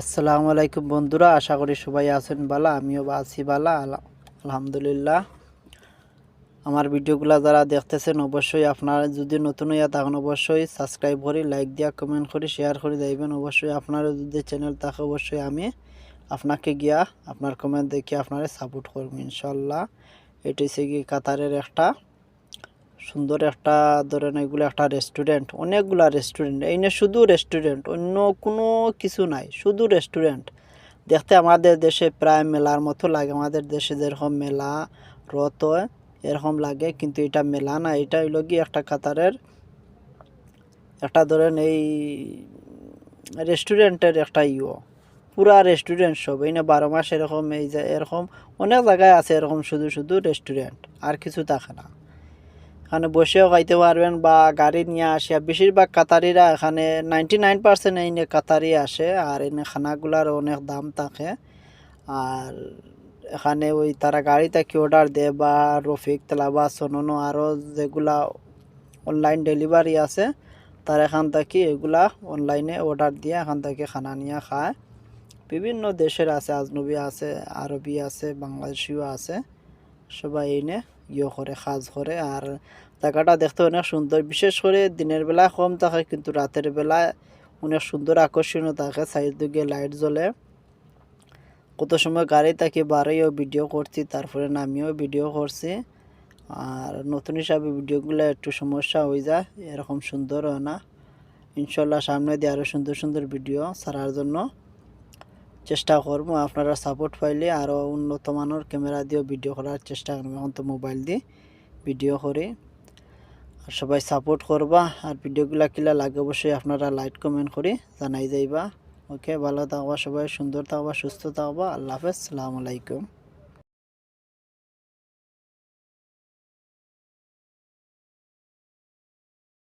আসসালামু আলাইকুম বন্ধুরা, আশা করি সবাই আছেন বালা, আমিও বা আছি বালা, আল- আলহামদুলিল্লাহ। আমার ভিডিওগুলো যারা দেখতেছেন অবশ্যই আপনারা যদি নতুন হইয়া থাকেন অবশ্যই সাবস্ক্রাইব করি লাইক দিয়া কমেন্ট করি শেয়ার করে, যাইবেন অবশ্যই আপনারও যদি চ্যানেল থাকে অবশ্যই আমি আপনাকে গিয়া আপনার কমেন্ট দেখে আপনারা সাপোর্ট করব, ইনশাল্লাহ। এটি হচ্ছে কি, কাতারের একটা সুন্দর একটা, ধরেন এগুলো একটা রেস্টুরেন্ট অনেকগুলা রেস্টুরেন্ট এই নিয়ে শুধু রেস্টুরেন্ট অন্য কোনো কিছু নাই, শুধু রেস্টুরেন্ট দেখতে আমাদের দেশে প্রায় মেলার মতো লাগে, আমাদের দেশে যেরকম মেলা রথ হয় এরকম লাগে, কিন্তু এটা মেলা না, এটা হইল গিয়ে একটা কাতারের, একটা ধরেন এই রেস্টুরেন্টের একটা ইয়ে। পুরা রেস্টুরেন্ট সব, এই না বারো মাস এরকম, এই যে এরকম, অনেক জায়গায় আছে এরকম শুধু শুধু রেস্টুরেন্ট আর কিছু থাকে না। এখানে বসেও খাইতে পারবেন বা গাড়ি নিয়ে আসিয়া, বেশিরভাগ কাতারিরা এখানে নাইনটি নাইন পার্সেন্ট এই কাতারি আসে আর এনে খানাগুলার অনেক দাম থাকে। আর এখানে ওই তারা গাড়ি থেকে অর্ডার দেয় বা রফিক তেলাবা সননো আরও যেগুলা অনলাইন ডেলিভারি আছে, তার এখান থেকে এগুলা অনলাইনে অর্ডার দিয়ে এখান থেকে খানা নিয়ে খায়। বিভিন্ন দেশের আছে, আজনবী আছে, আরবি আছে, বাংলাদেশিও আছে। সবাই এনে ইয়ে করে কাজ করে, আর জায়গাটা দেখতে অনেক সুন্দর। বিশেষ করে দিনের বেলা কম থাকে, কিন্তু রাতের বেলা অনেক সুন্দর আকর্ষণীয় থাকে, চারিদিকে লাইট জ্বলে। কত সময় গাড়ি থাকি বারোইও ভিডিও করছি, তারপরে নামিও ভিডিও করছি। আর নতুন হিসাবে ভিডিওগুলো একটু সমস্যা হয়ে যায়, এরকম সুন্দর হয় না। ইনশাল্লাহ সামনে দিয়ে আরও সুন্দর সুন্দর ভিডিও ছাড়ার জন্য। চেষ্টা করব আপনারা সাপোর্ট পাইলে আরও উন্নত মানের ক্যামেরা দিয়েও ভিডিও করার চেষ্টা করব। এখন তো মোবাইল দিয়ে ভিডিও করে। আর সবাই সাপোর্ট করবা। আর ভিডিওগুলা কিলা লাগে অবশ্যই আপনারা লাইক কমেন্ট করে জানাই যাইবা। ওকে ভালো থাকবা সবাই, সুন্দর থাকবা, সুস্থ থাকবা। আল্লাহ হাফেজ আলাইকুম।